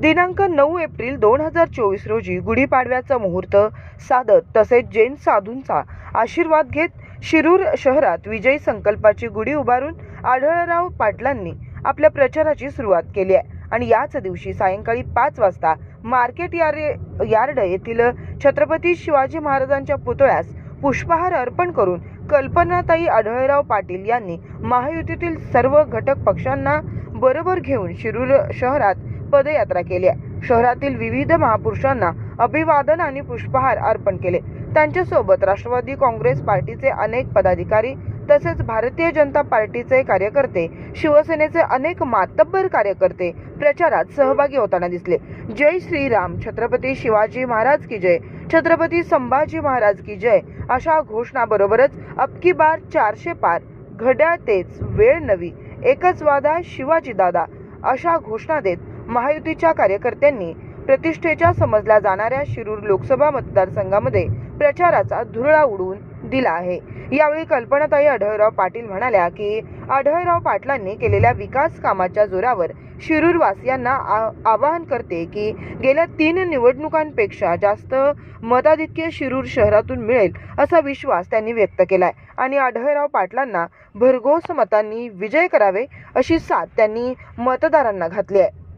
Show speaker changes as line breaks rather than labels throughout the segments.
दिनांक नऊ एप्रिल दोन हजार चोवीस रोजी गुढीपाडव्याचा मुहूर्त साधत तसेच जैन साधूंचा आशीर्वाद घेत शिरूर शहरात विजयी संकल्पाची गुढी उभारून आढळराव पाटलांनी आपल्या प्रचाराची सुरुवात केली आहे. आणि याच दिवशी सायंकाळी पाच वाजता मार्केट यार्ड यार्ड येथील छत्रपती शिवाजी महाराजांच्या पुतळ्यास पुष्पहार अर्पण करून कल्पनाताई आढळराव पाटील यांनी महायुतीतील सर्व घटक पक्षांना बरोबर घेऊन शिरूर शहरात पदयात्रा केली आहे. शहरातील विविध महापुरुषांना अभिवादन आणि पुष्पहार अर्पण केले. त्यांच्यासोबत राष्ट्रवादी काँग्रेस पार्टीचे अनेक पदाधिकारी तसेच भारतीय जनता पार्टीचे कार्यकर्ते शिवसेनेचे अनेक मातब्बर कार्यकर्ते प्रचारात सहभागी होताना दिसले. जय श्रीराम छत्रपती शिवाजी महाराज की जय छत्रपती संभाजी महाराज की जय अशा घोषणाबरोबरच अबकी बार चारशे पार घड्याळ तेच वेळ नवी एकच वादा शिवाजी दादा अशा घोषणा देत महायुतीच्या कार्यकर्त्यांनी प्रतिष्ठेच्या समजल्या जाणाऱ्या शिरूर लोकसभा मतदारसंघामध्ये प्रचाराचा धुरळा उडवून दिला आहे. यावेळी कल्पनाताई आढळराव पाटील म्हणाल्या की आढळराव पाटलांनी केलेल्या विकास कामाच्या जोरावर शिरूरवासियांना आ- आवाहन करते की गेल्या तीन निवडणुकांपेक्षा जास्त मताधिक्य शिरूर शहरातून मिळेल असा विश्वास त्यांनी व्यक्त केलाय. आणि आढळराव पाटलांना भरघोस मतांनी विजय करावे अशी साथ त्यांनी मतदारांना घातली आहे.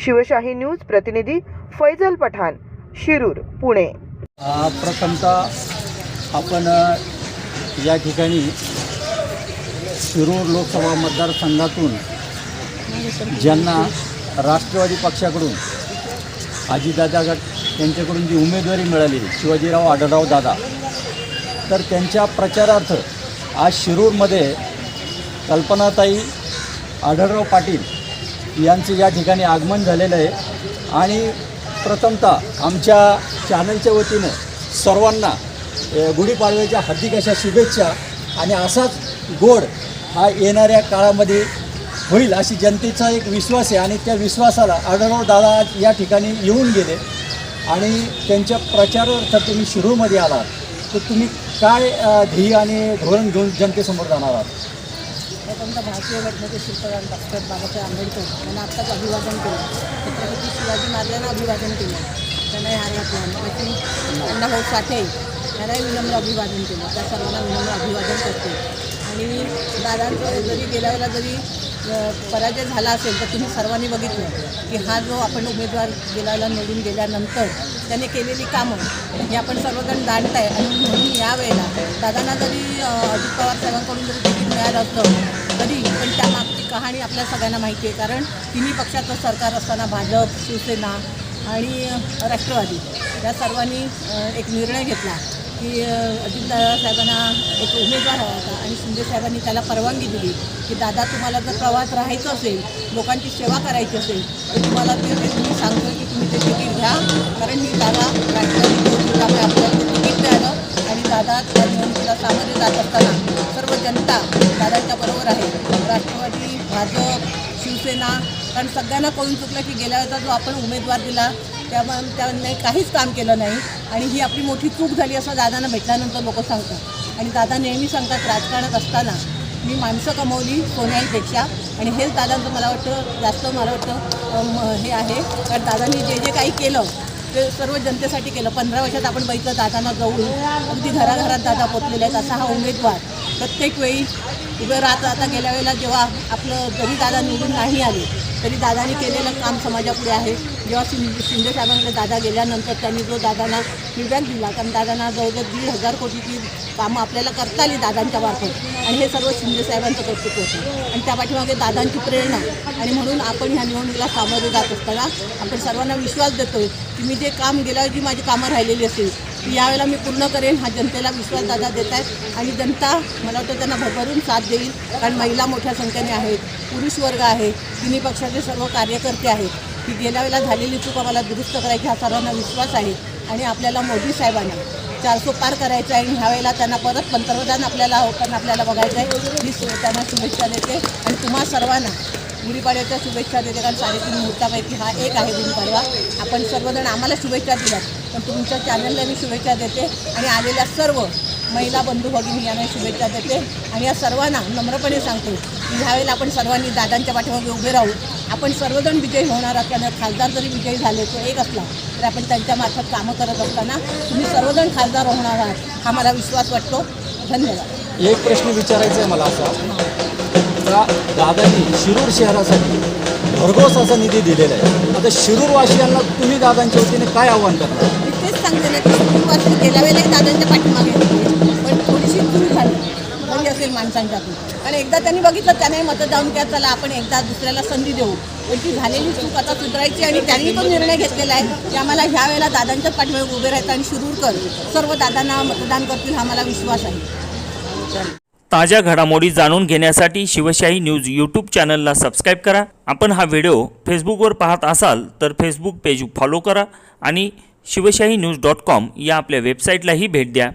शिवशाही न्यूज प्रतिनिधी फैजल पठाण शिरूर पुणे.
प्रथमतः आपण या ठिकाणी शिरूर लोकसभा मतदारसंघातून ज्यांना राष्ट्रवादी पक्षाकडून आजीदादा गट यांच्याकडून जी उमेदवारी मिळाली शिवाजीराव आढळराव दादा तर त्यांच्या प्रचारार्थ आज शिरूरमध्ये कल्पनाताई आढळराव पाटील यांचं या ठिकाणी आगमन झालेलं आहे. आणि प्रथमतः आमच्या चॅनलच्या वतीनं सर्वांना गुढीपाडव्याच्या हार्दिक अशा शुभेच्छा. आणि असाच गोड हा येणाऱ्या काळामध्ये होईल अशी जनतेचा एक विश्वास आहे. आणि त्या विश्वासाला आढळराव दादा आज या ठिकाणी येऊन गेले. आणि त्यांच्या प्रचारार्थ तुम्ही शिरूरमध्ये आलात. तर तुम्ही काय ध्येय आणि धोरण घेऊन जनतेसमोर जाणार आहात?
प्रथमतः भारतीय घटनेचे शिल्पकार डॉक्टर बाबासाहेब आंबेडकर यांना आत्ताच अभिवादन केलं. छत्रपती शिवाजी महाराजांना अभिवादन केलं. त्यांनाही हार घातला आणखी अण्णाभाऊ साठे यांनाही विनम्र अभिवादन केलं. त्या सर्वांना विनम्र अभिवादन करते. आणि दादांचं जरी गेल्या वेळेला जरी पराजय झाला असेल तर तुम्ही सर्वांनी बघितलं की हा जो आपण उमेदवार गेल्याला निवडून गेल्यानंतर त्याने केलेली कामं ही आपण सर्वजण जाणत आहे आणि म्हणून यावेळेला दादांना जरी अजित पवार साहेबांकडून जरी तिकीट मिळालं असतं तरी पण त्यामागची कहाणी आपल्या सगळ्यांना माहिती आहे. कारण तिन्ही पक्षाचं सरकार असताना भाजप शिवसेना आणि राष्ट्रवादी या सर्वांनी एक निर्णय घेतला. की अ, अजितदादा साहेबांना एक उमेदवार हवा होता आणि शिंदे साहेबांनी त्याला परवानगी दिली की दादा तुम्हाला जर प्रवास राहायचं असेल लोकांची सेवा करायची असेल तर तुम्हाला ते ते तुम्ही सांगतो की तुम्ही ते तिकीट घ्या कारण मी दादा राष्ट्रवादी आपल्याला ते तिकीट मिळालं आणि दादा त्या निवडणुकीला सामोरे जात असताना सर्व जनता दादांच्या बरोबर आहे. राष्ट्रवादी भाजप शिवसेना कारण सगळ्यांना कळून चुकलं की गेल्या वेळेचा जो आपण उमेदवार दिला त्यामुळे त्याने काहीच काम केलं नाही. आणि ही आपली मोठी चूक झाली असं दादांना भेटल्यानंतर लोक सांगतात. आणि दादा नेहमी सांगतात राजकारणात असताना मी माणसं कमवली सोन्याईपेक्षा आणि हेच दादांचं मला वाटतं जास्त मला वाटतं हे आहे. कारण दादांनी जे जे काही केलं ते सर्व जनतेसाठी केलं. पंधरा वर्षात आपण बघितलं दादांना जाऊन. अगदी घराघरात दादा पोचलेले आहेत. असा हा उमेदवार. प्रत्येक वेळी उभे राहता आता गेल्या वेळेला जेव्हा आपलं जरी दादा निवडून नाही आले तरी दादानी केलेलं काम समाजापुढे आहे. जेव्हा शिंदे शिंदे साहेबांकडे दादा गेल्यानंतर त्यांनी जो दादांना फीडबॅक दिला कारण दादांना जवळजवळ दीड हजार कोटीची कामं आपल्याला करता आली दादांच्या मार्फत. आणि हे सर्व शिंदे साहेबांचं कौतुक होतं. आणि त्या पाठीमागे दादांची प्रेरणा. आणि म्हणून आपण ह्या निवडणुकीला सामोरे जात असताना आपण सर्वांना विश्वास देतोय की मी जे काम गेल्यावर जी माझी कामं राहिलेली असेल यावेळेला मी पूर्ण करेन. हा जनतेला विश्वास दादा देत आहेत. आणि जनता मला वाटतं त्यांना भरभरून साथ देईल कारण महिला मोठ्या संख्येने आहेत पुरुष वर्ग आहे तिन्ही पक्षाचे सर्व कार्यकर्ते आहेत. की गेल्या वेळेला झालेली चूक आम्हाला दुरुस्त करायची हा सर्वांना विश्वास आहे. आणि आपल्याला मोदी साहेबांना चारसो पार करायचं आहे आणि ह्या वेळेला त्यांना परत पंतप्रधान आपल्याला होताना आपल्याला बघायचं आहे. मी त्यांना शुभेच्छा देते. आणि तुम्हा सर्वांना गुढीपाडव्याच्या शुभेच्छा देते कारण साडेतीन मुहूर्तापैकी हा एक आहे गुढीपाडवा. आपण सर्वजण आम्हाला शुभेच्छा दिल्यात. पण तुमच्या चॅनलला मी शुभेच्छा देते आणि आलेल्या सर्व महिला बंधू भगिनी यांना शुभेच्छा देते. आणि या सर्वांना नम्रपणे सांगतो ह्यावेळेला आपण सर्वांनी दादांच्या पाठीमागे उभे राहू. आपण सर्वजण विजयी होणार असल्यानं खासदार जरी विजयी झाले तो एक असला तर आपण त्यांच्यामार्फत कामं करत असताना तुम्ही सर्वजण खासदार होणार आहात हा मला विश्वास वाटतो. धन्यवाद.
एक प्रश्न विचारायचा आहे मला असा. दादांनी शिरूर शहरासाठी भरघोस असा निधी दिलेला आहे. आता शिरूरवासियांना तुम्ही दादांच्या वतीने काय आव्हान
मी तेच सांगते ना गेल्या वेळेला दादांच्या पाठीमागे होते पण थोडीशी चूक झाली झाली असेल माणसांच्यातून आणि एकदा त्यांनी बघितलं त्याने मतदान केलं चला आपण एकदा दुसऱ्याला संधी देऊ. पण ती झालेली चूक आता सुधारायची आणि त्यांनी तो निर्णय घेतलेला आहे की आम्हाला ह्या वेळेला दादांच्याच पाठीवर उभे राहायचं आणि शिरूरकर सर्व दादांना मतदान करतील हा मला विश्वास आहे.
ताज्या घडामोडी जाणून घेण्यासाठी शिवशाही न्यूज यूट्यूब चॅनलला सबस्क्राईब करा. आपण हा व्हिडिओ फेसबुकवर पाहत असाल तर फेसबुक पेज फॉलो करा आणि शिवशाही न्यूज डॉट कॉम या आपल्या वेबसाईटलाही भेट द्या.